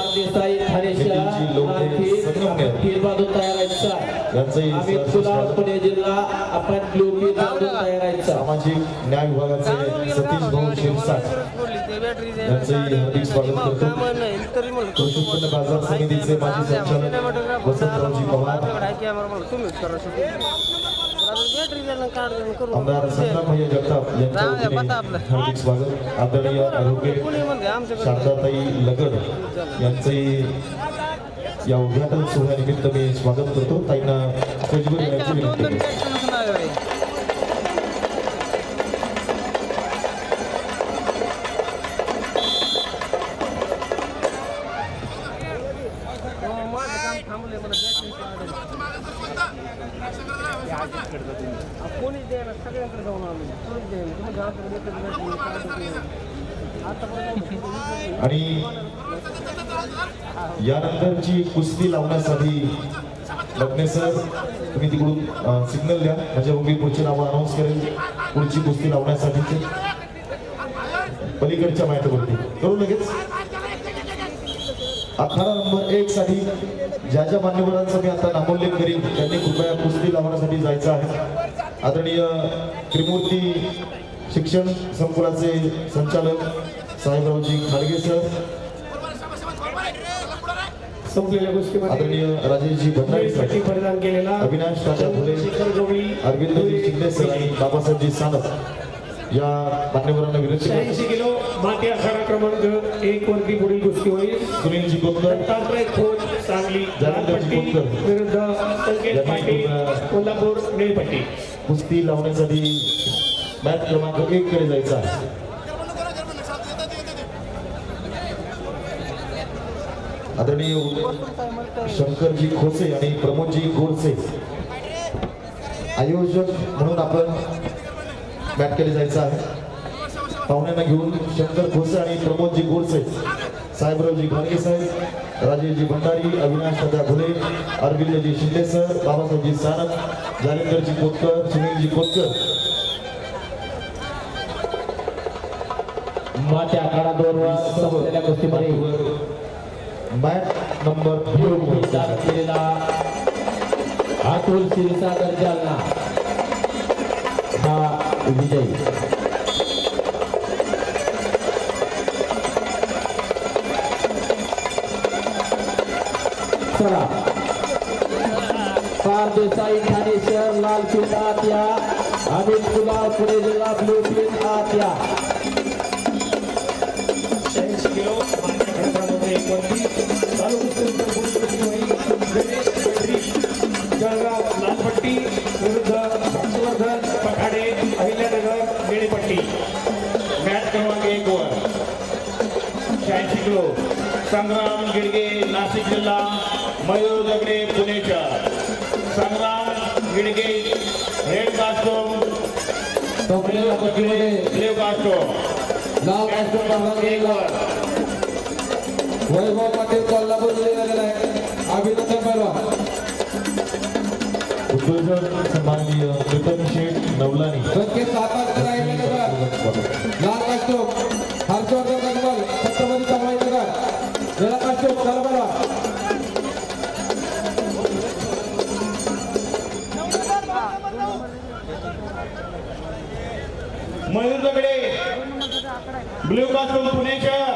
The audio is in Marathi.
देसाई लोंढे, संगमनेर. पीर बांधून तयार. पुणे जिल्हा आपण ब्लू बांधून तयार सामाजिक न्याय विभागाचे सतीश भाऊ शिरसाट. यांचंही हार्दिक स्वागत करतो. कृषी उत्पन्न बाजार समितीचे माजी संचालक वसंतरावजी पवार. आमदार संग्राम भैया जगताप यांच्या वतीने हार्दिक स्वागत. आदरणीय आरोग्य शारदाताई लगड यांचंही या उद्घाटन सोहळ्यानिमित्त मी स्वागत करतो. ताईंना विनंती करतो कोणीच द्यायला सगळ्यांकडे जाऊन कोणीच द्यायला तुम्ही एकच आतापर्यंत आणि यानंतरची कुस्ती लावण्यासाठी लग्ने सर तुम्ही तिकडून सिग्नल द्या. म्हणजे मग मी पुढची नावं अनाऊन्स करेल. पुढची कुस्ती लावण्यासाठीचे. पलीकडच्या मॅटवरती करू लगेच. अठरा नंबर एक साठी ज्या ज्या मान्यवरांचा मी आता नामोल्लेख करीन त्यांनी कृपया कुस्ती लावण्यासाठी जायचं आहे. आदरणीय त्रिमूर्ती शिक्षण संकुलाचे संचालक साहेबरावजी खाडगे सर संपलेल्या गोष्टीमध्ये आदरणीय राजेशजी भंडारी पट्टी सर परिधान केलेला अविनाश राजा भोले अरविंदजी शिंदे सर आणि बाबासाहेबजी सानप. या मान्यवरांना विनंती करतो. शहाऐंशी किलो माती आखाडा क्रमांक एक वरती पुढील कुस्ती होईल. सुनीलजी कोतकर दत्तात्रय खोत सांगली कोतकर. विरुद्ध संकेत पाटील कोल्हापूर निळपट्टी. कुस्ती लावण्यासाठी मॅच क्रमांक एक कडे जायचा आहे. आदरणीय शंकरजी खोसे आणि प्रमोदजी गोडसे. आयोजक म्हणून आपण मॅट केले जायचं आहे. पाहुण्यांना घेऊन शंकर खोसे आणि प्रमोदजी गोडसे. साहेबरावजी घाणगे साहेब राजेशजी भंडारी अविनाश दादा भुले अरविंदजी शिंदे सर बाबासाहेबजी सानप जालिंदरजी कोतकर सुनीलजी कोतकर. वर संपलेल्या गोष्टीमध्ये मॅट नंबर केलेला अतुल क्षीरसागर जालना विजयी चला. पार देसाई ठाणे शहर लाल पिंड आत या अमित कुलार पुणे जिल्हा ब्लू पिंड आत या शहाऐंशी जळगाव लालपट्टी विरुद्ध हर्षवर्धन पठाडे अहिल्यानगर निळीपट्टी मॅच क्रमांक एक वर. शहाऐंशी किलो. संग्राम गिडगे नाशिक जिल्हा मयूर दगडे पुणेच्या संग्राम गिडगे रेड लाल क्रमांक एक वर. वैभव पाटील कोल्हापूर उद्योजक सन्माननीय प्रीतम शेठ नवलानी लाल हर्षवर्धन छत्रपती मयूर दगडे ब्ल्यू कास्टोम पुणेच्या